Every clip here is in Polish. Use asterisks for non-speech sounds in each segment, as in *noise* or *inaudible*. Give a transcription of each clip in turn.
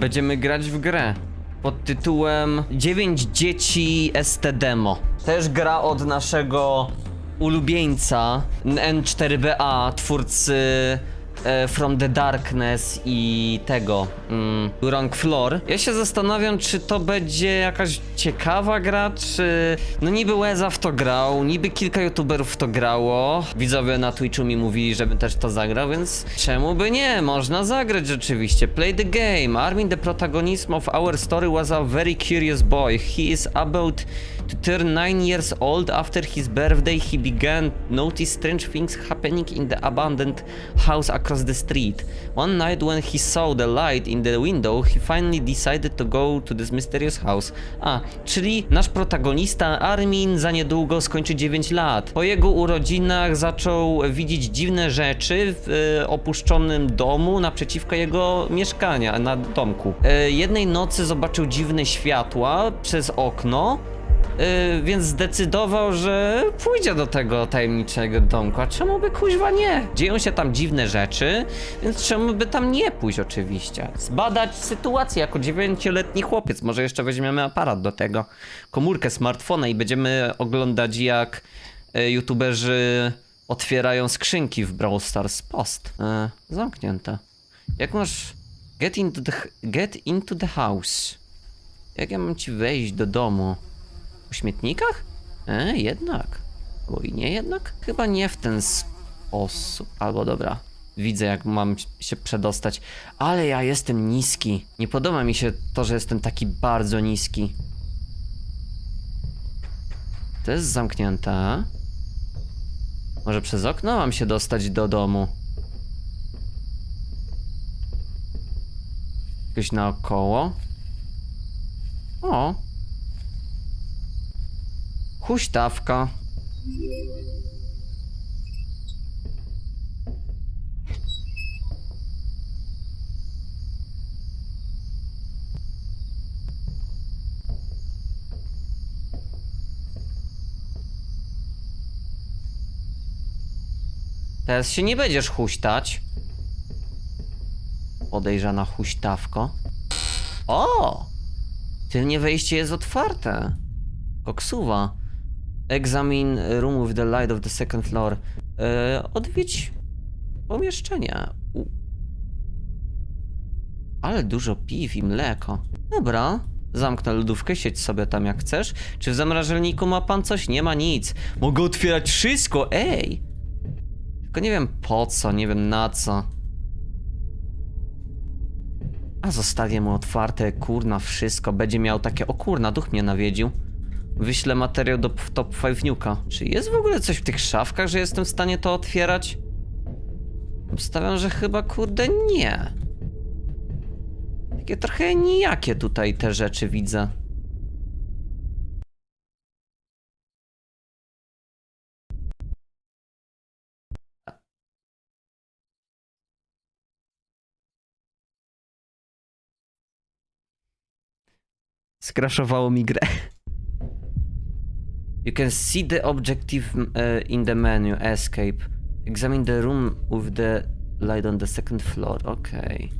będziemy grać w grę pod tytułem 9 dzieci ST Demo. Też gra od naszego ulubieńca N4BA, twórcy From the Darkness i tego mm, Wrong Floor. Ja się zastanawiam, czy to będzie jakaś ciekawa gra, czy... No niby Łeza w to grał, niby kilka youtuberów w to grało. Widzowie na Twitchu mi mówili, żebym też to zagrał, więc czemu by nie? Można zagrać rzeczywiście. Play the game. Armin, the protagonist of our story was a very curious boy. He is about to turn 9 years old. After his birthday, he began notice strange things happening in the abandoned house across the street. One night when he saw the light in the window, he finally decided to go to this mysterious house. A, czyli nasz protagonista Armin za niedługo skończy 9 lat. Po jego urodzinach zaczął widzieć dziwne rzeczy w e, opuszczonym domu naprzeciwko jego mieszkania, na domku. E, jednej nocy zobaczył dziwne światła przez okno, Yy, więc zdecydował, że pójdzie do tego tajemniczego domku. A czemu by kuźwa nie? Dzieją się tam dziwne rzeczy, więc czemu by tam nie pójść oczywiście? Zbadać sytuację jako dziewięcioletni chłopiec. Może jeszcze weźmiemy aparat do tego, komórkę smartfona i będziemy oglądać jak y, youtuberzy otwierają skrzynki w Brawl Stars Post. E, zamknięte. Jak masz... Get into the, get into the house. Jak ja mam ci wejść do domu? Po śmietnikach? E, jednak. Albo i nie jednak? Chyba nie w ten sposób. Albo dobra. Widzę, jak mam się przedostać. Ale ja jestem niski. Nie podoba mi się to, że jestem taki bardzo niski. To jest zamknięte. Może przez okno mam się dostać do domu? Jakoś naokoło? O, Huśtawka. Teraz się nie będziesz huśtać. Podejrzana huśtawko. O! Tylnie wejście jest otwarte. Koksuwa. Examine room with the light of the second floor. E, odwiedź pomieszczenie. U. Ale dużo piw i mleko. Dobra. Zamknę lodówkę, siedź sobie tam jak chcesz. Czy w zamrażalniku ma pan coś? Nie ma nic. Mogę otwierać wszystko, ej! Tylko nie wiem po co, nie wiem na co. A zostawię mu otwarte, kurna, wszystko. Będzie miał takie, o kurna, duch mnie nawiedził. Wyślę materiał do top 5 Nuka. Czy jest w ogóle coś w tych szafkach, że jestem w stanie to otwierać? Obstawiam, że chyba kurde nie. Takie trochę nijakie tutaj te rzeczy widzę. Skraszowało mi grę. *laughs* You can see the objective uh, in the menu. Escape. Examine the room with the light on the second floor. Okej.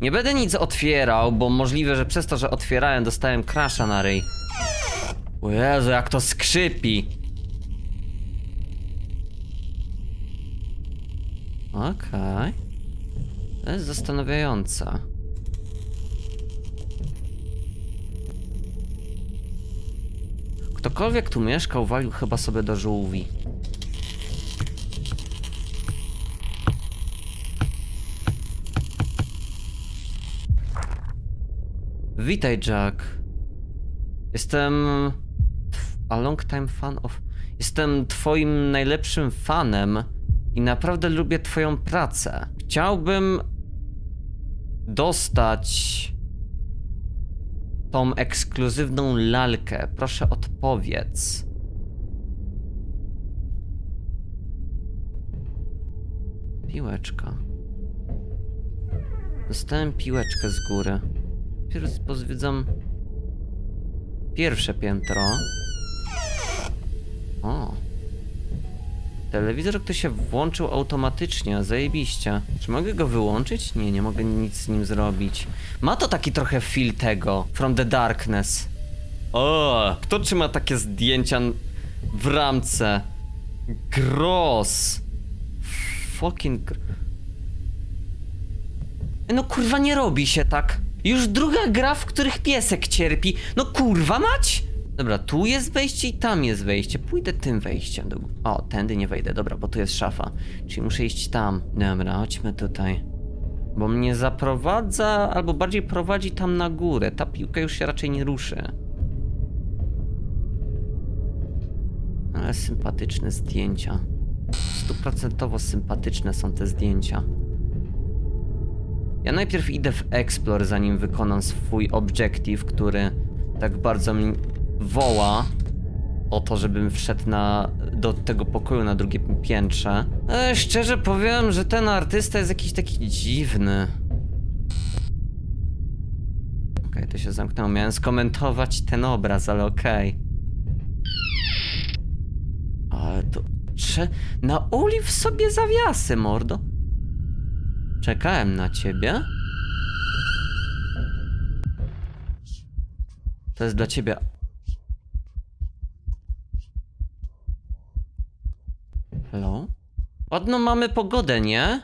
Nie będę nic otwierał, bo możliwe, że przez to, że otwierałem, dostałem crasha na ryj. O Jezu, jak to skrzypi. Okej. To jest zastanawiające. Ktokolwiek tu mieszkał, walił chyba sobie do żółwi. Witaj, Jack. Jestem a long time fan of. Jestem twoim najlepszym fanem i naprawdę lubię twoją pracę. Chciałbym dostać tą ekskluzywną lalkę. Proszę odpowiedz. Piłeczka. Dostałem piłeczkę z góry. Pierw pozwiedzam pierwsze piętro. O. Telewizor ktoś się włączył automatycznie, zajebiście. Czy mogę go wyłączyć? Nie, nie mogę nic z nim zrobić. Ma to taki trochę feel tego, From the Darkness. O, kto trzyma takie zdjęcia w ramce? Gross. Fucking gr... No kurwa nie robi się tak. Już druga gra, w których piesek cierpi. No kurwa mać! Dobra, tu jest wejście i tam jest wejście. Pójdę tym wejściem. Do... O, tędy nie wejdę, dobra, bo tu jest szafa. Czyli muszę iść tam. Dobra, chodźmy tutaj. Bo mnie zaprowadza, albo bardziej prowadzi tam na górę. Ta piłka już się raczej nie ruszy. Ale sympatyczne zdjęcia. Stuprocentowo sympatyczne są te zdjęcia. Ja najpierw idę w Explore, zanim wykonam swój objective, który tak bardzo mi woła o to, żebym wszedł na, do tego pokoju na drugim piętrze. E, szczerze powiem, że ten artysta jest jakiś taki dziwny. Okej, to się zamknęło. Miałem skomentować ten obraz, ale okej. Ale to... Cze... Na Oliw sobie zawiasy, mordo. Czekałem na ciebie. To jest dla ciebie. Hello? Ładną mamy pogodę, nie?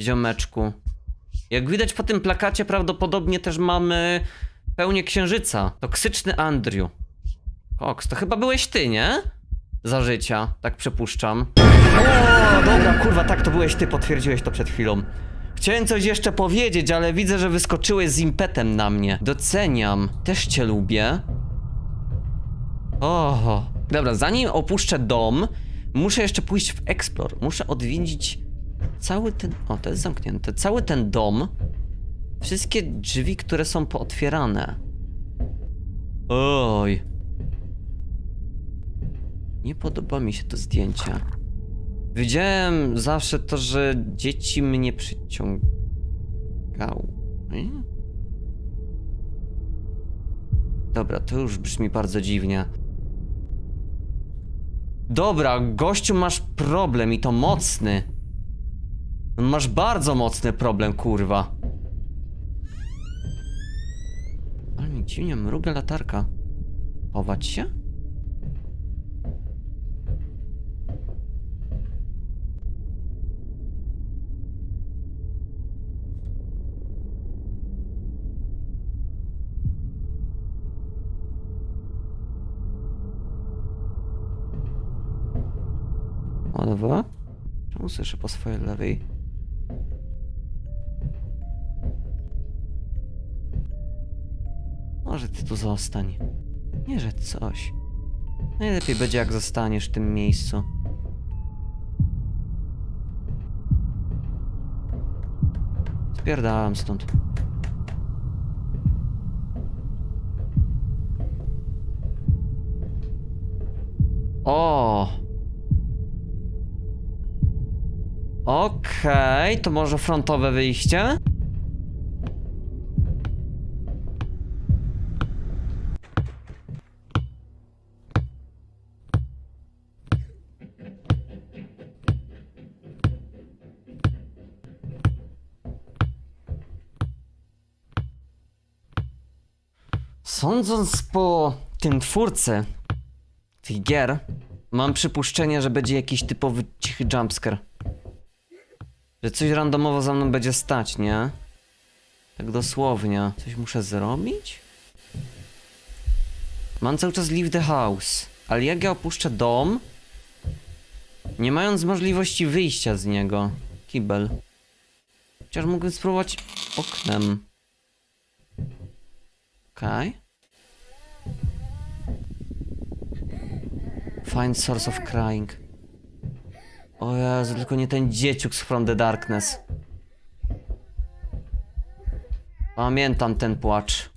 Ziomeczku. Jak widać po tym plakacie, prawdopodobnie też mamy pełnię księżyca. Toksyczny Andrew. Koks, to chyba byłeś ty, nie? Za życia, tak przypuszczam. O, dobra, kurwa, tak to byłeś ty, potwierdziłeś to przed chwilą. Chciałem coś jeszcze powiedzieć, ale widzę, że wyskoczyłeś z impetem na mnie. Doceniam. Też cię lubię. Oho. Dobra, zanim opuszczę dom, muszę jeszcze pójść w Explore. Muszę odwiedzić cały ten... O, to jest zamknięte. Cały ten dom. Wszystkie drzwi, które są pootwierane. Oj. Nie podoba mi się to zdjęcie. Wiedziałem zawsze to, że dzieci mnie przyciągały. Dobra, to już brzmi bardzo dziwnie. Dobra, gościu, masz problem i to mocny. Masz bardzo mocny problem, kurwa. Ale mi dziwnie mruga latarka. Chować się? O, dobra. Czemu słyszę po swojej lewej? Może ty tu zostań. Nie, że coś. Najlepiej będzie jak zostaniesz w tym miejscu. Spierdałem stąd. O! Okej, to może frontowe wyjście? Sądząc po tym twórcy tych gier, mam przypuszczenie, że będzie jakiś typowy cichy jumpscare. Że coś randomowo za mną będzie stać, nie? Tak dosłownie. Coś muszę zrobić? Mam cały czas leave the house. Ale jak ja opuszczę dom, nie mając możliwości wyjścia z niego. Kibel. Chociaż mógłbym spróbować oknem. Okej. Find source of crying. O Jezu, tylko nie ten dzieciuk z From the Darkness. Pamiętam ten płacz.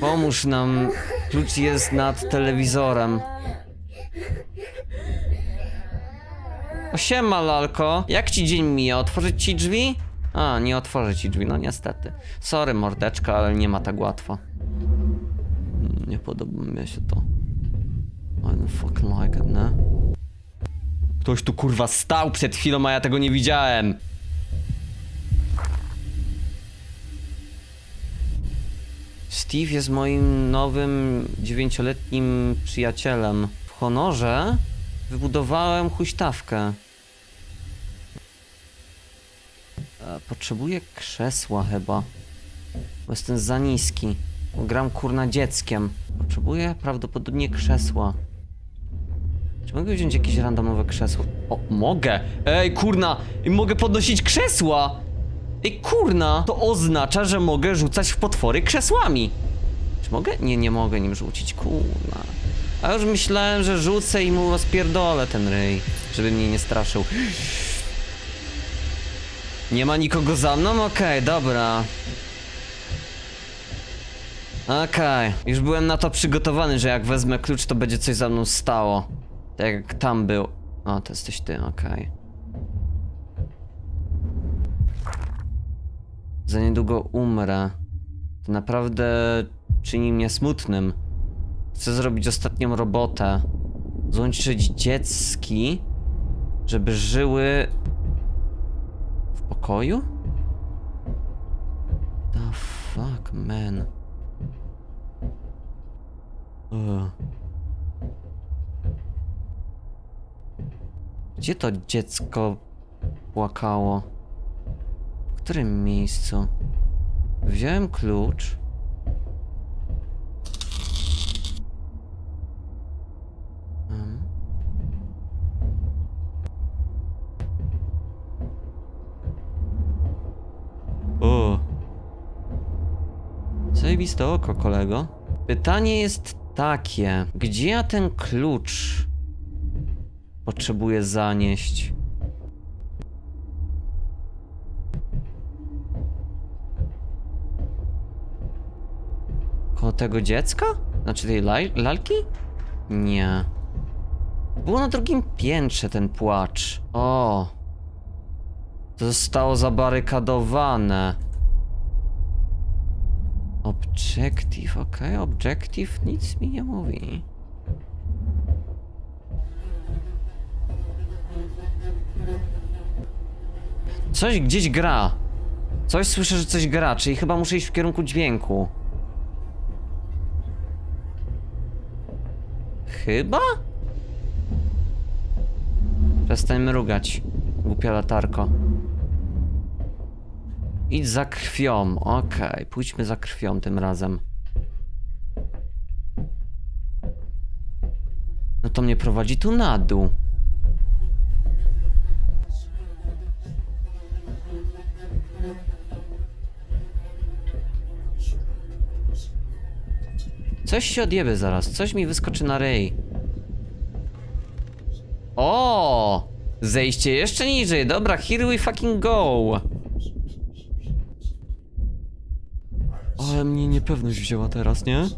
Pomóż nam. Klucz jest nad telewizorem. O siema, lalko. Jak ci dzień mija? Otworzyć ci drzwi? A, nie otworzę ci drzwi, no niestety. Sorry, mordeczka, ale nie ma tak łatwo. Mm, Nie podoba mi się to. I don't fucking like it, nie? Ktoś tu kurwa stał przed chwilą, a ja tego nie widziałem. Steve jest moim nowym dziewięcioletnim przyjacielem. W honorze wybudowałem huśtawkę. E, Potrzebuję krzesła chyba. Bo jestem za niski. Bo gram kurna dzieckiem. Potrzebuję prawdopodobnie krzesła. Czy mogę wziąć jakieś randomowe krzesło? O, mogę! Ej, kurna! Mogę podnosić krzesła! Ej, kurna! To oznacza, że mogę rzucać w potwory krzesłami. Mogę? Nie, nie mogę nim rzucić, kurna. A już myślałem, że rzucę i mu rozpierdolę ten ryj, żeby mnie nie straszył. Nie ma nikogo za mną? Okej, dobra. Okej, już byłem na to przygotowany, że jak wezmę klucz, to będzie coś za mną stało. Tak jak tam był. O, to jesteś ty, okej. Za niedługo umrę. To naprawdę czyni mnie smutnym. Chcę zrobić ostatnią robotę. Złączyć dziecki, żeby żyły w pokoju? The fuck, man. Gdzie to dziecko płakało? W którym miejscu? Wziąłem klucz. Em. O. Zajebiste oko, kolego. Pytanie jest takie. Gdzie ja ten klucz potrzebuję zanieść? Koło tego dziecka? Znaczy tej lalki? Nie. Było na drugim piętrze ten płacz. O. To zostało zabarykadowane. Objective, okej, objective nic mi nie mówi. Coś gdzieś gra. Coś słyszę, że coś gra, czyli chyba muszę iść w kierunku dźwięku. Chyba? Przestań mrugać, głupia latarko. Idź za krwią, okej, pójdźmy za krwią tym razem. No to mnie prowadzi tu na dół. Coś się odjebie zaraz, coś mi wyskoczy na ryj. O! Zejście jeszcze niżej, dobra, here we fucking go. Ale mnie niepewność wzięła teraz, nie?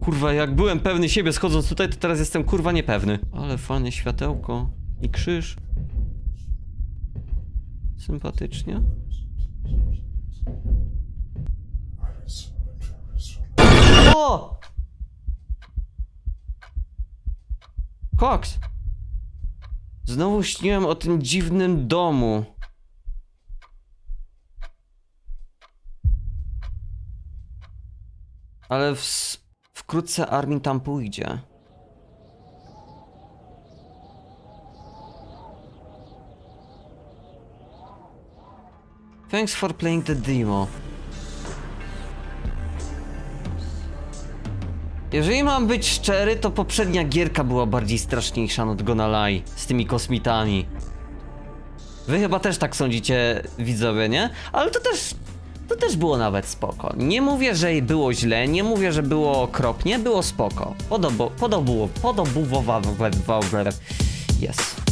Kurwa, jak byłem pewny siebie schodząc tutaj, to teraz jestem kurwa niepewny. Ale fajne światełko i krzyż. Sympatycznie. O! Koks! Znowu śniłem o tym dziwnym domu. Ale w, wkrótce Armin tam pójdzie. Thanks for playing the demo. Jeżeli mam być szczery, to poprzednia gierka była bardziej straszniejsza, not gonna lie, z tymi kosmitami. Wy chyba też tak sądzicie, widzowie, nie? Ale to też, to też było nawet spoko. Nie mówię, że było źle, nie mówię, że było okropnie, było spoko. Podobo, podobło, podobuwowa, yes.